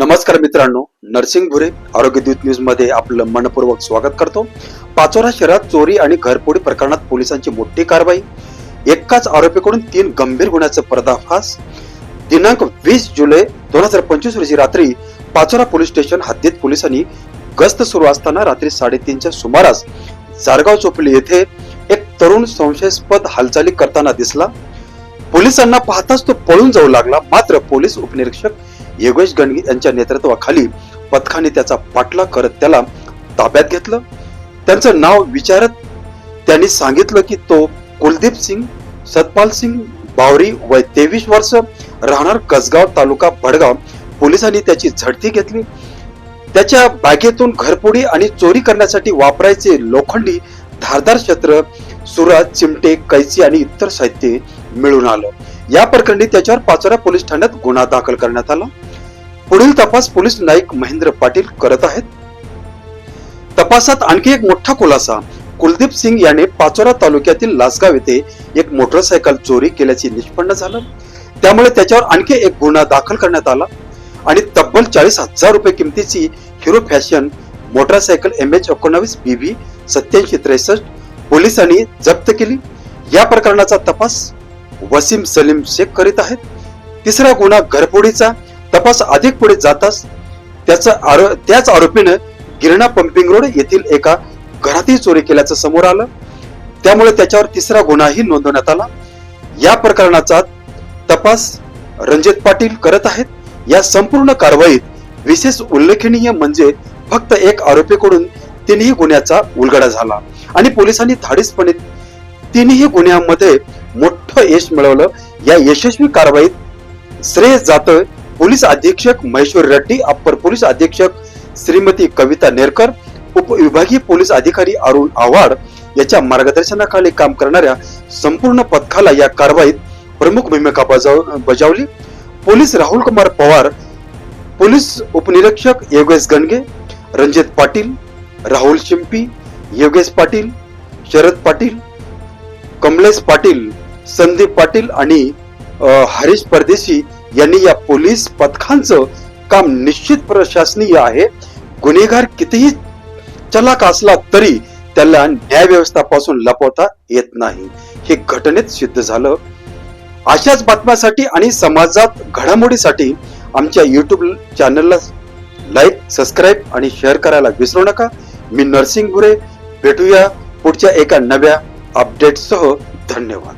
नमस्कार मित्रांनो नरसिंग भुरे आरोग्यदूत न्यूजमध्ये आपलं मनपूर्वक स्वागत करतो. पाचोरा शहरात चोरी आणि घरपोडी प्रकरणात पोलिसांची मोठी कारवाई. एकाच आरोपीकडून तीन गंभीर गुन्ह्याचा पर्दाफाश. दिनांक वीस जुलै दोन हजार पंचवीस रोजी रात्री पाचोरा पोलीस स्टेशन हद्दीत पोलिसांनी गस्त सुरू असताना रात्री साडेतीनच्या सुमारास जारगाव चोपली येथे एक तरुण संशयास्पद हालचाली करताना दिसला. पोलिसांना पाहताच तो पळून जाऊ लागला मात्र पोलीस उपनिरीक्षक योगेश गणगी यांच्या नेतृत्वाखाली पथकाने त्याचा पाठलाग करत त्याला ताब्यात घेतलं. त्यांचं नाव विचारत त्यांनी सांगितलं की तो कुलदीप सिंग सतपाल सिंग बावरी वय तेवीस वर्ष राहणार कसगाव तालुका भडगाव. पोलिसांनी त्याची झडती घेतली. त्याच्या बॅगेतून घरपोडी आणि चोरी करण्यासाठी वापरायचे लोखंडी धारदार शस्त्र सुरा चिमटे कैची आणि इतर साहित्य मिळून आलं. या प्रकरणी त्याच्यावर पाचोरा पोलीस ठाण्यात गुन्हा दाखल करण्यात आला. पुढील तपास पोलीस नाईक महेंद्र पाटील करत आहेत. तपासात आणखी एक मोठा खुलासा. कुलदीप सिंग याने पाचोरा तालुक्यातील लासगाव येथे एक मोटरसायकल चोरी केल्याचे निष्पन्न झालं. त्यामुळे त्याच्यावर आणखी एक गुन्हा दाखल करण्यात आला. आणि तब्बल चाळीस हजार रुपये किमतीची Hero fashion motorcycle M H एकोणावीस बी व्ही सत्याऐंशी त्रेसष्ट पोलिसांनी जप्त केली. या प्रकरणाचा तपास वसीम सलीम शेख करीत आहेत. तिसरा गुन्हा घरफोडीचा तपास अधिक पुढे जाताच त्याचा आरो त्याच आरोपीनं गिरणा पंपिंग रोड येथील एका घरातही चोरी केल्याचं समोर आलं. त्यामुळे त्याच्यावर तिसरा गुन्हाही नोंदवण्यात आला. या प्रकरणाचा तपास रणजित पाटील करत आहेत. या संपूर्ण कारवाईत विशेष उल्लेखनीय म्हणजे फक्त एक आरोपीकडून तिन्ही गुन्ह्याचा उलगडा झाला आणि पोलिसांनी धाडीसपणे तिन्ही गुन्ह्यांमध्ये मोठं यश मिळवलं या यशस्वी कारवाईत श्रेय जातं पोलीस अधीक्षक महेश्वर रेड्डी अप्पर पोलीस अधीक्षक श्रीमती कविता नेरकर उपविभागीय पोलीस अधिकारी अरुण आव्हाड याच्या मार्गदर्शनाखाली काम करणाऱ्या संपूर्ण पथकाला या कारवाईत प्रमुख भूमिका बजाव बजावली. पोलीस राहुल कुमार पवार पोलीस उपनिरीक्षक योगेश गणगे रणजित पाटील राहुल शिंपी योगेश पाटील शरद पाटील कमलेश पाटील संदीप पाटील आणि हरीश परदेशी यांनी या पोलीस पथकांचं काम निश्चित प्रशासनीय आहे. गुन्हेगार कितीही चलाक असला तरी त्याला न्याय व्यवस्थापासून लपवता येत नाही. हे घटनेत सिद्ध झालं. अशाच बातम्यासाठी आणि समाजात घडामोडीसाठी आमच्या युट्यूब चॅनलला लाईक सबस्क्राईब आणि शेअर करायला विसरू नका. मी नरसिंग गुरे भेटूया पुढच्या एका नव्या अपडेटसह धन्यवाद.